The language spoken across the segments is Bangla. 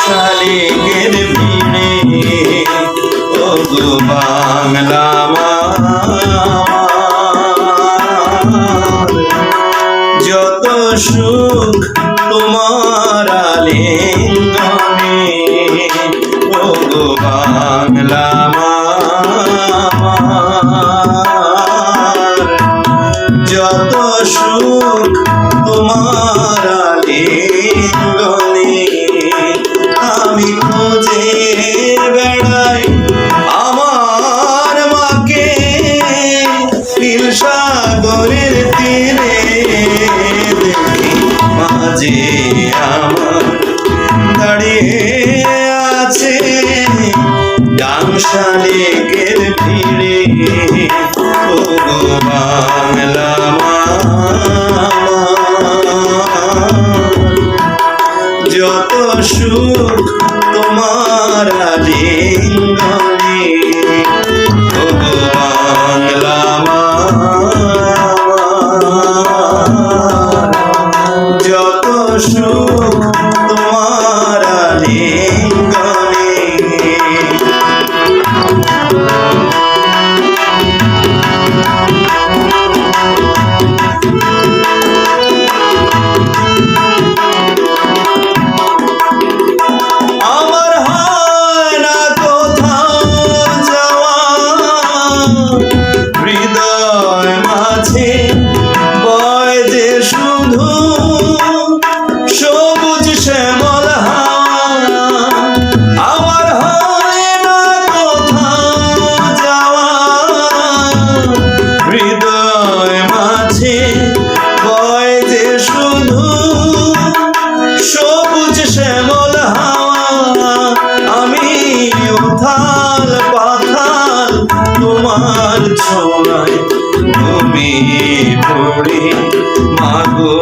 গান শালিকের ভিড়ে। ও গো বাংলা যত সুখ তোমার আলিঙ্গনে। ও গো বাংলা যত সুখ তোমার আলিঙ্গনে। মাঝে আমার দাঁড়িয়ে আছে গান শালিকের ভিড়ে বাংলা যত সুখ তোমার আলিঙ্গনে শ্যামল আমার হয় না কোথাও যাওয়া হৃদয় মাঝে বয় যে শুধু সবুজ শ্যামল হাওয়া আমি উথাল পাথাল তোমার ছোঁয়ায় ঘুমিয়ে পড়ে। মাগো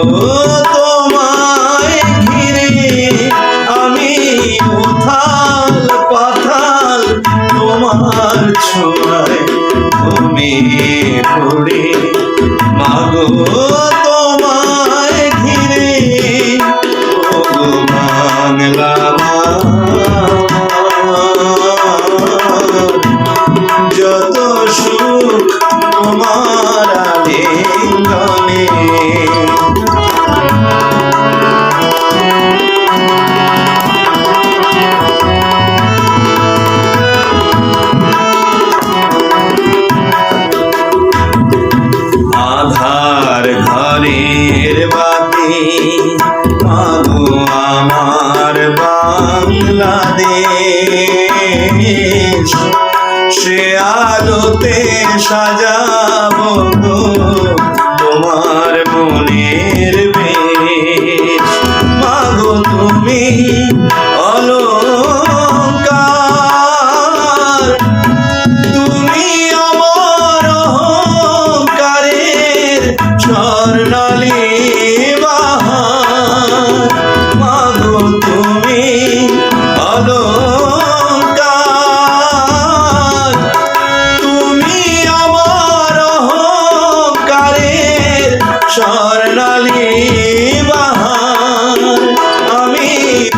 ঘুমিয়ে পড়ে। মাগো তোমায় ঘিরে বাংলা যত সুখ তোমার আলোতে সাজাবো তোমার মনের বেশ। মাগো তুমি অলঙ্কার। তুমি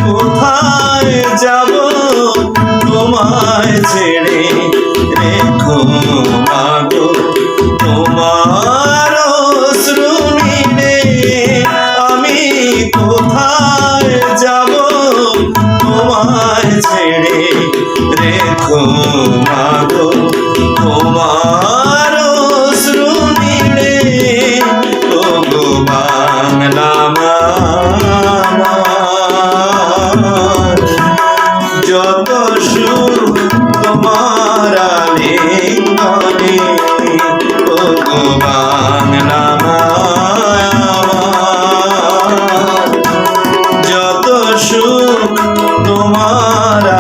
কোথায় যাব? তোমায় ছেড়ে রেখো মাগো তোমার শ্রুণিনে আমি কোথায় যাব? তোমায় ছেড়ে রেখো মাগো তোমার শ্রুণিনে তোমার